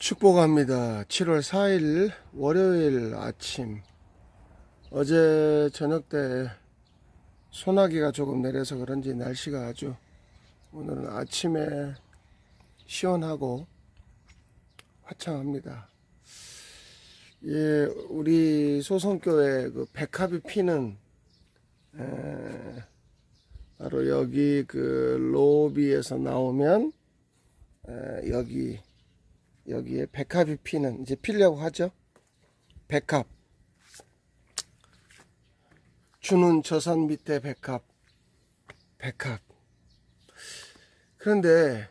축복합니다. 7월 4일 월요일 아침 어제 저녁 때 소나기가 조금 내려서 그런지 날씨가 아주 오늘은 아침에 시원하고 화창합니다. 예, 우리 소성교회 그 백합이 피는 에, 바로 여기 그 로비에서 나오면 에, 여기 여기에 백합이 피는 이제 피려고 하죠. 백합. 주는 저산 밑에 백합. 백합. 그런데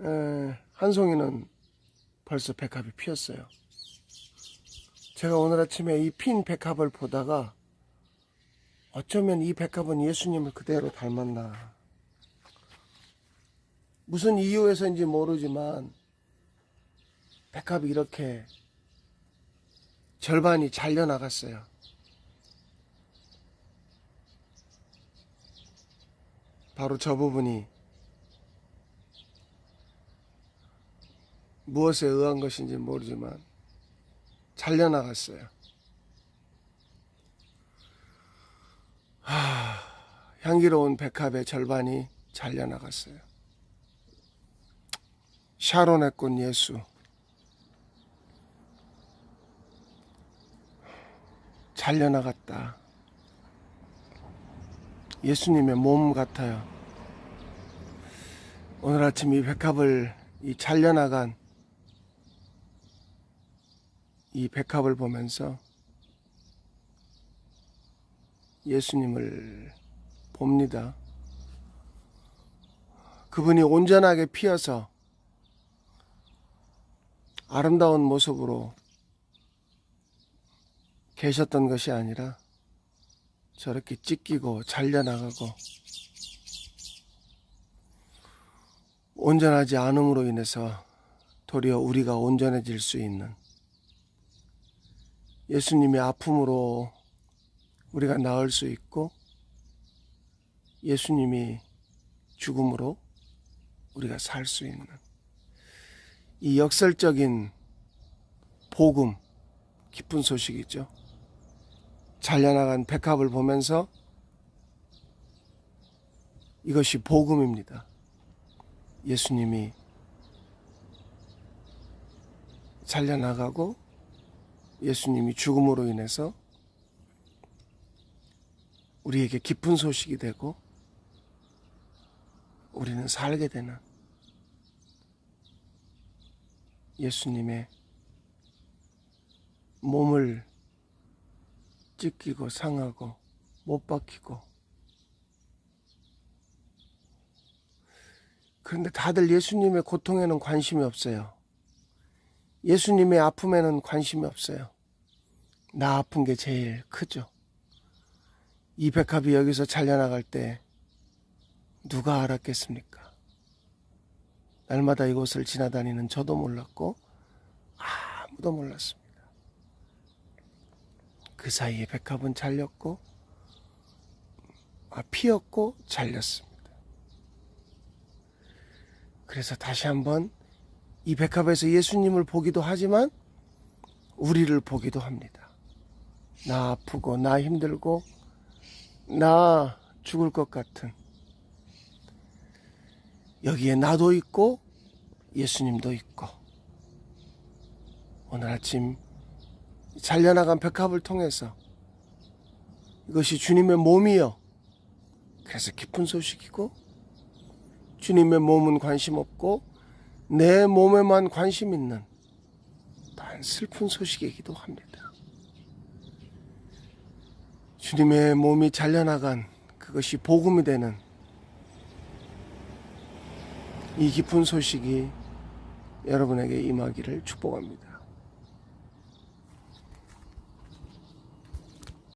에, 한 송이는 벌써 백합이 피었어요. 제가 오늘 아침에 이 핀 백합을 보다가 어쩌면 이 백합은 예수님을 그대로 닮았나. 무슨 이유에서인지 모르지만 백합이 이렇게 절반이 잘려 나갔어요. 바로 저 부분이 무엇에 의한 것인지 모르지만 잘려 나갔어요. 하, 향기로운 백합의 절반이 잘려 나갔어요. 샤론의 꽃 예수. 잘려나갔다. 예수님의 몸 같아요. 오늘 아침 이 백합을 이 잘려나간 이 백합을 보면서 예수님을 봅니다. 그분이 온전하게 피어서 아름다운 모습으로 계셨던 것이 아니라 저렇게 찢기고 잘려나가고 온전하지 않음으로 인해서 도리어 우리가 온전해질 수 있는 예수님의 아픔으로 우리가 나을 수 있고 예수님이 죽음으로 우리가 살 수 있는 이 역설적인 복음 기쁜 소식이죠. 잘려나간 백합을 보면서 이것이 복음입니다. 예수님이 잘려나가고 예수님이 죽음으로 인해서 우리에게 기쁜 소식이 되고 우리는 살게 되는 예수님의 몸을 찢기고 상하고 못 박히고 그런데 다들 예수님의 고통에는 관심이 없어요. 예수님의 아픔에는 관심이 없어요. 나 아픈 게 제일 크죠. 이 백합이 여기서 잘려나갈 때 누가 알았겠습니까? 날마다 이곳을 지나다니는 저도 몰랐고 아무도 몰랐습니다. 그 사이에 백합은 잘렸고 아, 피었고 잘렸습니다. 그래서 다시 한번 이 백합에서 예수님을 보기도 하지만 우리를 보기도 합니다. 나 아프고 나 힘들고 나 죽을 것 같은 여기에 나도 있고 예수님도 있고 오늘 아침 잘려나간 백합을 통해서 이것이 주님의 몸이요. 그래서 기쁜 소식이고 주님의 몸은 관심 없고 내 몸에만 관심 있는 단 슬픈 소식이기도 합니다. 주님의 몸이 잘려나간 그것이 복음이 되는 이 기쁜 소식이 여러분에게 임하기를 축복합니다.